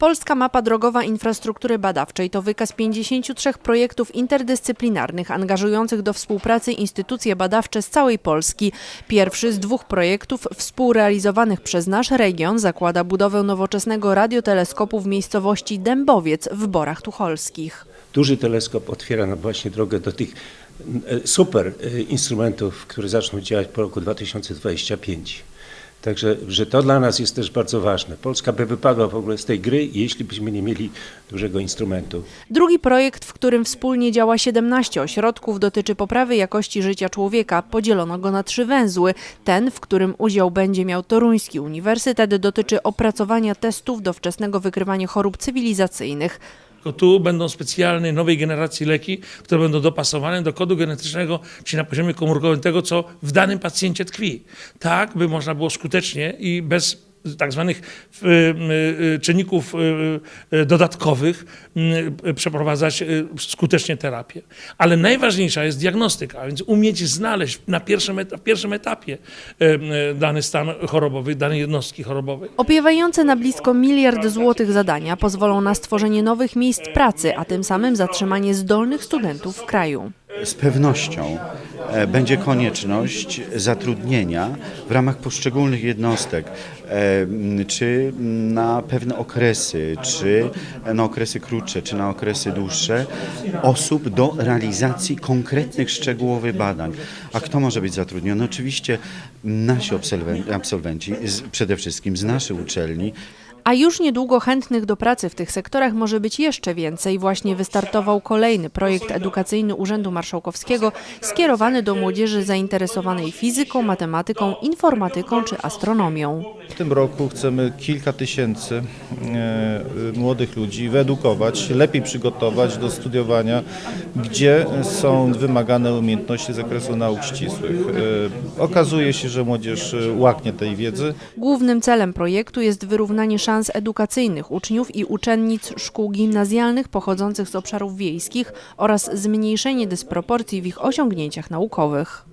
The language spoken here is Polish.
Polska Mapa Drogowa Infrastruktury Badawczej to wykaz 53 projektów interdyscyplinarnych angażujących do współpracy instytucje badawcze z całej Polski. Pierwszy z dwóch projektów współrealizowanych przez nasz region zakłada budowę nowoczesnego radioteleskopu w miejscowości Dębowiec w Borach Tucholskich. Duży teleskop otwiera nam właśnie drogę do tych e, super e, instrumentów, które zaczną działać po roku 2025. Także, że to dla nas jest też bardzo ważne. Polska by wypadła w ogóle z tej gry, jeśli byśmy nie mieli dużego instrumentu. Drugi projekt, w którym wspólnie działa 17 ośrodków, dotyczy poprawy jakości życia człowieka. Podzielono go na trzy węzły. Ten, w którym udział będzie miał Toruński Uniwersytet, dotyczy opracowania testów do wczesnego wykrywania chorób cywilizacyjnych. Tylko tu będą specjalne nowej generacji leki, które będą dopasowane do kodu genetycznego, czyli na poziomie komórkowym tego, co w danym pacjencie tkwi. Tak, by można było skutecznie i bez tak zwanych y, y, czynników y, y, dodatkowych y, przeprowadzać skutecznie terapię. Ale najważniejsza jest diagnostyka, a więc umieć znaleźć na pierwszym, eta- w pierwszym etapie dany stan chorobowy, danej jednostki chorobowej. Opiewające na blisko miliard złotych zadania pozwolą na stworzenie nowych miejsc pracy, a tym samym zatrzymanie zdolnych studentów w kraju. Z pewnością będzie konieczność zatrudnienia w ramach poszczególnych jednostek, e, czy na pewne okresy, czy na okresy krótsze, czy na okresy dłuższe, osób do realizacji konkretnych, szczegółowych badań. A kto może być zatrudniony? Oczywiście nasi absolwen- absolwenci, przede wszystkim z naszych uczelni, A już niedługo chętnych do pracy w tych sektorach może być jeszcze więcej. Właśnie wystartował kolejny projekt edukacyjny Urzędu Marszałkowskiego skierowany do młodzieży zainteresowanej fizyką, matematyką, informatyką czy astronomią. W tym roku chcemy kilka tysięcy e, młodych ludzi wyedukować, lepiej przygotować do studiowania, gdzie są wymagane umiejętności z zakresu nauk ścisłych. E, Okazuje się, że młodzież łaknie tej wiedzy. Głównym celem projektu jest wyrównanie szans edukacyjnych uczniów i uczennic szkół gimnazjalnych pochodzących z obszarów wiejskich oraz zmniejszenie dysproporcji w ich osiągnięciach naukowych.